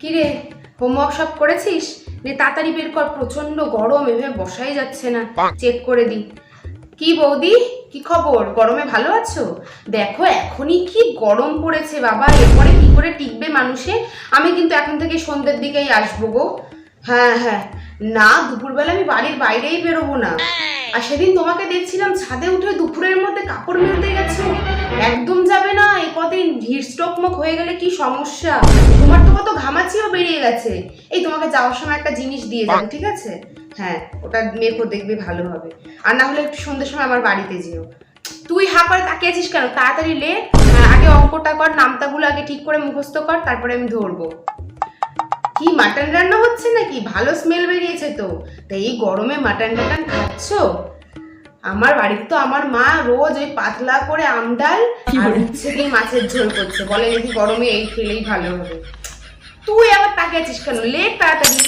কিরে হোমওয়ার্ক সব করেছিস? নে তাড়াতাড়ি বের কর প্রচণ্ড গরম এভাবে বসাই যাচ্ছে না। চেক করে দি। কি বৌদি কি খবর? গরমে ভালো আছো? দেখো এখনই কি গরম পড়েছে বাবা এরপরে কি করে টিকবে মানুষে? আমি কিন্তু এখন থেকে সন্ধ্যের দিকেই আসব গো। হ্যাঁ হ্যাঁ। না দুপুরবেলা আমি বাড়ির বাইরেই বেরোবো না। আর সেদিন তোমাকে দেখছিলাম ছাদে উঠে দুপুরের মধ্যে কাপড় মেলতে না এই কদিন হিট স্ট্রোক মুখ হয়ে গেলে কি সমস্যা? তোমার তো কত ঘামাচিও বেরিয়ে গেছে। এই তোমাকে যাওয়ার সময় একটা জিনিস দিয়ে যাবে ঠিক আছে? হ্যাঁ ওটা মেপো দেখবে ভালো হবে। আর না হলে একটু সন্ধ্যের সময় আমার বাড়িতে যেও। তুই হা করে তাকিয়ে আছিস কেন? তাড়াতাড়ি লে। হ্যাঁ, আগে অঙ্কটা কর নামতাগুলো আগে ঠিক করে মুখস্থ কর তারপরে আমি ধরবো। কি মাটন রান্না হচ্ছে নাকি? ভালো স্মেল বেরিয়েছে তো। তা এই গরমে মাটন টাটন খাচ্ছ? আমার বাড়িতে তো আমার মা রোজ ওই পাতলা করে আম ডাল আর দিয়ে মাছের ঝোল করছে। বলে নাকি গরমে এই খেলেই ভালো হবে। তুই আবার তাকে আছিস কেন? লেট তাড়াতাড়ি।